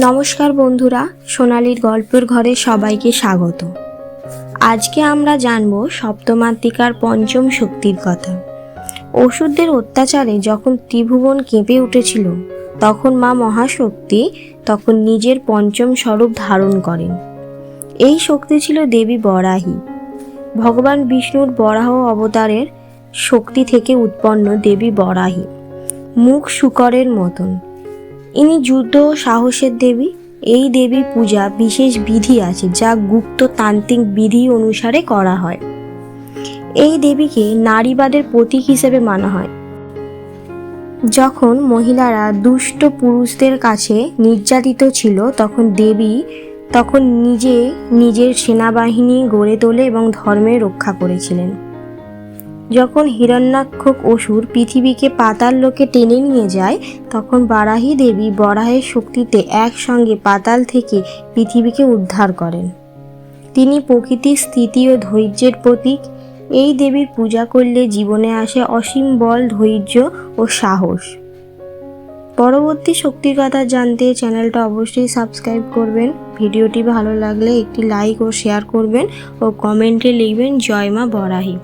নমস্কার বন্ধুরা, সোনালির গল্পের ঘরে সবাইকে স্বাগত। আজকে আমরা জানব সপ্তমাত্রিকার পঞ্চম শক্তির কথা। ওষুধদের অত্যাচারে যখন ত্রিভুবন কেঁপে উঠেছিল, তখন মা মহাশক্তি তখন নিজের পঞ্চম স্বরূপ ধারণ করেন। এই শক্তি ছিল দেবী বরাহী। ভগবান বিষ্ণুর বরাহ অবতারের শক্তি থেকে উৎপন্ন দেবী বরাহী। মুখ শুকরের মতন। ইনি যুদ্ধ সাহসের দেবী। এই দেবীর পূজা বিশেষ বিধি আছে যা গুপ্ত তান্ত্রিক বিধি অনুসারে করা হয়। এই দেবীকে নারীবাদের প্রতীক হিসেবে মানা হয়। যখন মহিলারা দুষ্ট পুরুষদের কাছে নির্যাতিত ছিল, তখন দেবী তখন নিজে নিজের সেনাবাহিনী গড়ে তোলে এবং ধর্মের রক্ষা করেছিলেন। যখন হিরণ্যাক্ষক অসুর পৃথিবীকে পাতাল লোকে টেনে নিয়ে যায়, তখন বারাহী দেবী বরাহের শক্তিতে একসঙ্গে পাতাল থেকে পৃথিবীকে উদ্ধার করেন। তিনি প্রকৃতির স্থিতি ও ধৈর্যের প্রতীক। এই দেবীর পূজা করলে জীবনে আসে অসীম বল, ধৈর্য ও সাহস। পরবর্তী শক্তির কথা জানতে চ্যানেলটা অবশ্যই সাবস্ক্রাইব করবেন। ভিডিওটি ভালো লাগলে একটি লাইক ও শেয়ার করবেন ও কমেন্টে লিখবেন, জয় মা বরাহী।